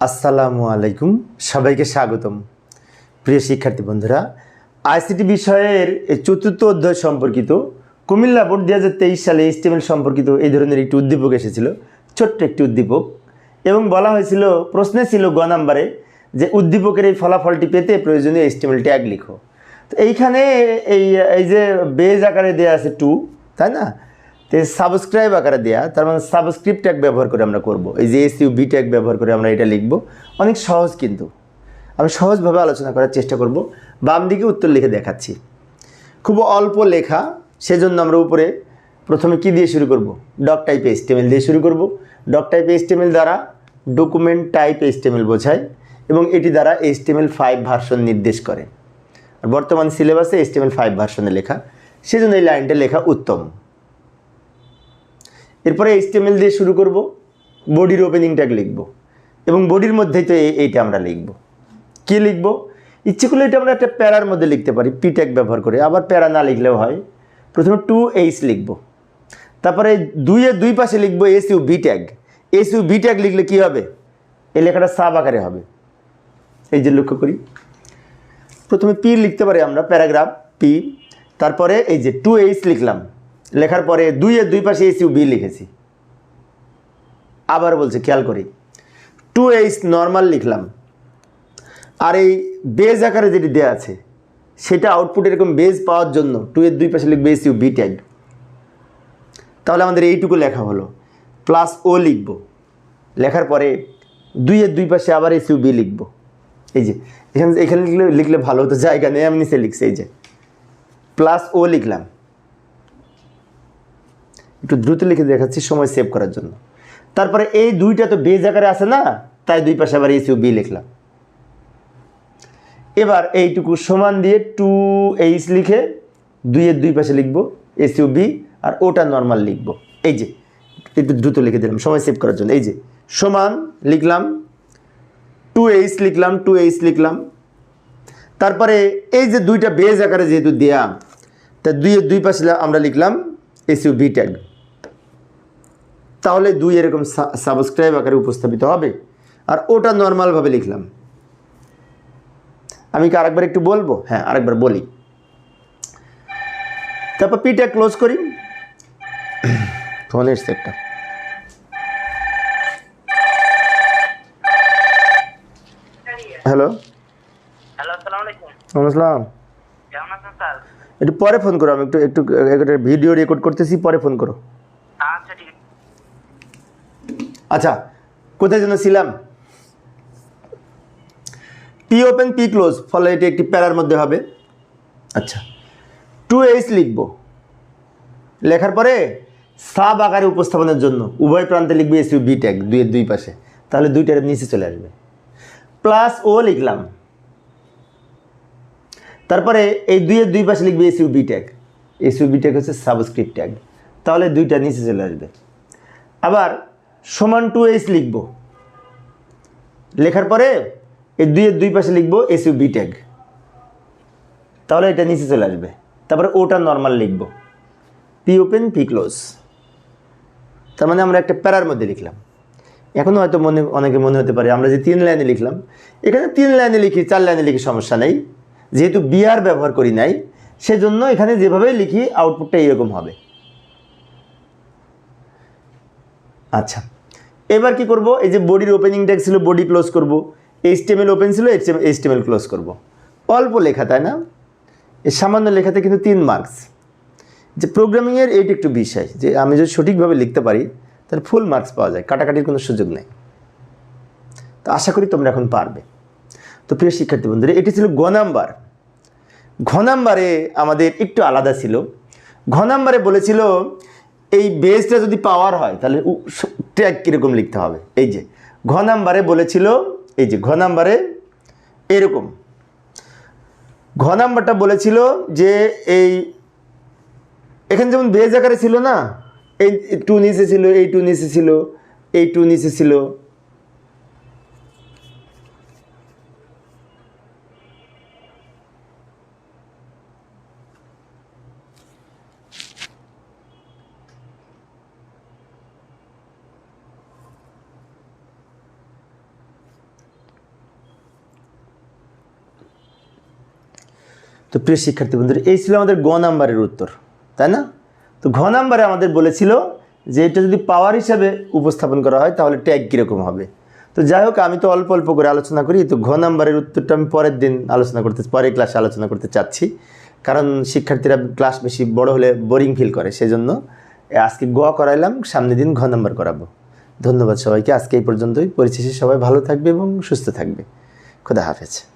আসসালামু আলাইকুম। সবাইকে স্বাগতম। প্রিয় শিক্ষার্থী বন্ধুরা, আইসিটি বিষয়ের চতুর্থ অধ্যায় সম্পর্কিত কুমিল্লা বোর্ড দু হাজার তেইশ সালে ইস্টেমেল সম্পর্কিত এই ধরনের একটি উদ্দীপক এসেছিল, ছোট্ট একটি উদ্দীপক। এবং বলা হয়েছিল, প্রশ্নে ছিল গ নাম্বারে যে উদ্দীপকের এই ফলাফলটি পেতে প্রয়োজনীয় এস্টিমেল ট্যাগ লিখো। তো এইখানে এই এই যে বেজ আকারে দেওয়া আছে টু তাই না? তো সাবস্ক্রাইব আকারে দেওয়া তার মানে সাবস্ক্রিপ্ট ট্যাগ ব্যবহার করে আমরা করব। এই যে এসইউ বি ট্যাগ ব্যবহার করে আমরা এটা লিখব। অনেক সহজ কিন্তু। আমি সহজভাবে আলোচনা করার চেষ্টা করব। বাম দিকে উত্তর লিখে দেখাচ্ছি। খুব অল্প লেখা, সেজন্য আমরা উপরে প্রথমে কি দিয়ে শুরু করব? ডক টাইপ এস্টেমেল দিয়ে শুরু করব। ডক টাইপ এস্টেমেল দ্বারা ডকুমেন্ট টাইপ এস্টেমেল বোঝায় এবং এটি দ্বারা এস্টেমেল ফাইভ ভার্সন নির্দেশ করে। আর বর্তমান সিলেবাসে এস্টেমেল ফাইভ ভার্সনে লেখা। সেজন্য এই লাইনটা লেখা উত্তম। এরপরে এইচটিএমএল দিয়ে শুরু করব বডির ওপেনিং ট্যাগ লিখব এবং বডির মধ্যেই তো এই- এইটা আমরা লিখব। কি লিখব? ইচ্ছে করলে এটা আমরা একটা প্যারার মধ্যে লিখতে পারি পি ট্যাগ ব্যবহার করে। আবার প্যারা না লিখলেও হয়। প্রথমে টু এইচ লিখব। তারপরে দুইয়ের দুই পাশে লিখব S U B tag S U B tag লিখলে কী হবে? এই লেখাটা সাব আকারে হবে। এই যে লক্ষ্য করি। প্রথমে পি লিখতে পারি আমরা, প্যারাগ্রাফ পি তারপরে এই যে টু এইচ লিখলাম। লেখার পরে দুইয়ের দুই পাশে এস ইউ বি লিখেছি। আবার বলছে, খেয়াল করি। টু এইচ নর্মাল লিখলাম। আর এই বেজ আকারে যেটি দেওয়া আছে, সেটা আউটপুট এরকম বেজ পাওয়ার জন্য টু এর দুই পাশে লিখবে ইউ বি ট্যাগ। তাহলে আমাদের এইটুকু লেখা হলো। প্লাস ও লিখব। লেখার পরে দুইয়ের দুই পাশে আবার ইউ বি লিখব। এই যে, এখানে এখানে লিখলে লিখলে ভালো হতো, জায়গা নেই, আমি নিচে লিখছি, এই যে। প্লাস ও লিখলাম। একটু দ্রুত লিখে দেখাচ্ছি, সময় সেভ করার জন্য। তারপরে এই দুইটা তো বেজ আকারে আছে না, তাই দুই পাশে আবার এস ইউ বি লিখলাম। এবার এইটুকু সমান দিয়ে টু এইচ লিখে দুইয়ের দুই পাশে লিখব এস ইউ বি আর ওটা নর্মাল লিখব। এই যে, একটু দ্রুত লিখে দিলাম, সময় সেভ করার জন্য। এই যে, সমান লিখলাম টু এইচ লিখলাম টু এইচ লিখলাম। তারপরে এই যে দুইটা বেজ আকারে যেহেতু দেয়া, তা দুইয়ের দুই পাশে আমরা লিখলাম এস ইউ বি ট্যাগ তাহলে দুই এরকম সাবস্ক্রাইব আকারে উপস্থাপিত হবে। আর ওটা নর্মালভাবে লিখলাম। আমি কি আরেকবার একটু বলব? হ্যাঁ আরেকবার বলি। তারপর পিটা ক্লোজ করি। ফোন এসছে একটা হ্যালো হ্যালো আসসালাম। একটু পরে ফোন করো আমি একটু একটু ভিডিও রেকর্ড করতেছি পরে ফোন করো। আচ্ছা কোথায় যেন ছিলাম? পি ওপেন পি ক্লোজ ফলে এটি একটি প্যারার মধ্যে হবে। আচ্ছা টু এইচ লিখব। লেখার পরে সাব আকারে উপস্থাপনের জন্য, উভয় প্রান্তে লিখবে এস ইউ বি ট্যাগ দুইয়ের দুই পাশে। তাহলে দুইটার নিচে চলে আসবে। প্লাস ও লিখলাম। তারপরে এই দুইয়ের দুই পাশে লিখবে S U B tag S U B tag হচ্ছে সাবস্ক্রিপ্ট ট্যাগ তাহলে দুইটা নিচে চলে আসবে। আবার সমান টু এইচ লিখব। লেখার পরে এই দুইয়ের দুই পাশে লিখব এস ইউ বি ট্যাগ তাহলে এটা নিচে চলে আসবে। তারপরে ওটা নর্মাল লিখব। পি ওপেন পি ক্লোজ তার মানে আমরা একটা প্যারার মধ্যে লিখলাম। এখনও হয়তো মনে, অনেকে মনে হতে পারে, আমরা যে তিন লাইনে লিখলাম, এখানে তিন লাইনে লিখি, চার লাইনে লিখি সমস্যা নেই। যেহেতু বিআর ব্যবহার করি নাই, সেজন্য এখানে যেভাবে লিখি আউটপুটটা এরকম হবে। আচ্ছা। এবার কি করব? এই যে বডির ওপেনিং ট্যাগ ছিল বডি ক্লোজ করব। এইচটিএমএল ওপেন ছিল এইচটিএমএল ক্লোজ করব। অল্প লেখা, তাই না? এই সামান্য লেখাতে কিন্তু তিন মার্কস যে প্রোগ্রামিংয়ের এইটা একটু বিষয়, যে আমি যদি সঠিকভাবে লিখতে পারি, তাহলে ফুল মার্কস পাওয়া যায়, কাটাকাটির কোনো সুযোগ নেই। তো আশা করি তোমরা এখন পারবে। তো প্রিয় শিক্ষার্থী বন্ধুরা, এটি ছিল গ নাম্বার। ঘ নাম্বারে আমাদের একটু আলাদা ছিল। ঘ নাম্বারে বলেছিল এই বেসটা যদি পাওয়ার হয়, তাহলে ট্যাগ কীরকম লিখতে হবে? এই যে, ঘ নাম্বারে বলেছিল, এই যে, ঘ নাম্বারে এরকম। ঘ নাম্বারটা বলেছিল যে এই, এখানে যেমন বেজ আকারে ছিল না, এই টু নিচে ছিল, এই টু নিচে ছিল, এই টু নিচে ছিল তো প্রিয় শিক্ষার্থী বন্ধুরা, এই ছিল আমাদের গ নাম্বারের উত্তর, তাই না? তো ঘ নাম্বারে আমাদের বলেছিল যে এটা যদি পাওয়ার হিসাবে উপস্থাপন করা হয়, তাহলে ট্যাগ কীরকম হবে? তো যাই হোক, আমি তো অল্প অল্প করে আলোচনা করি, তো ঘ নাম্বারের উত্তরটা আমি পরের দিন আলোচনা করতে, পরের ক্লাসে আলোচনা করতে চাচ্ছি। কারণ শিক্ষার্থীরা ক্লাস বেশি বড় হলে বোরিং ফিল করে, সেজন্য আজকে গ করাইলাম সামনের দিন ঘ নাম্বার করাবো। ধন্যবাদ সবাইকে, আজকে এই পর্যন্তই। পরিশেষে সবাই ভালো থাকবে এবং সুস্থ থাকবে। খোদা হাফেজ।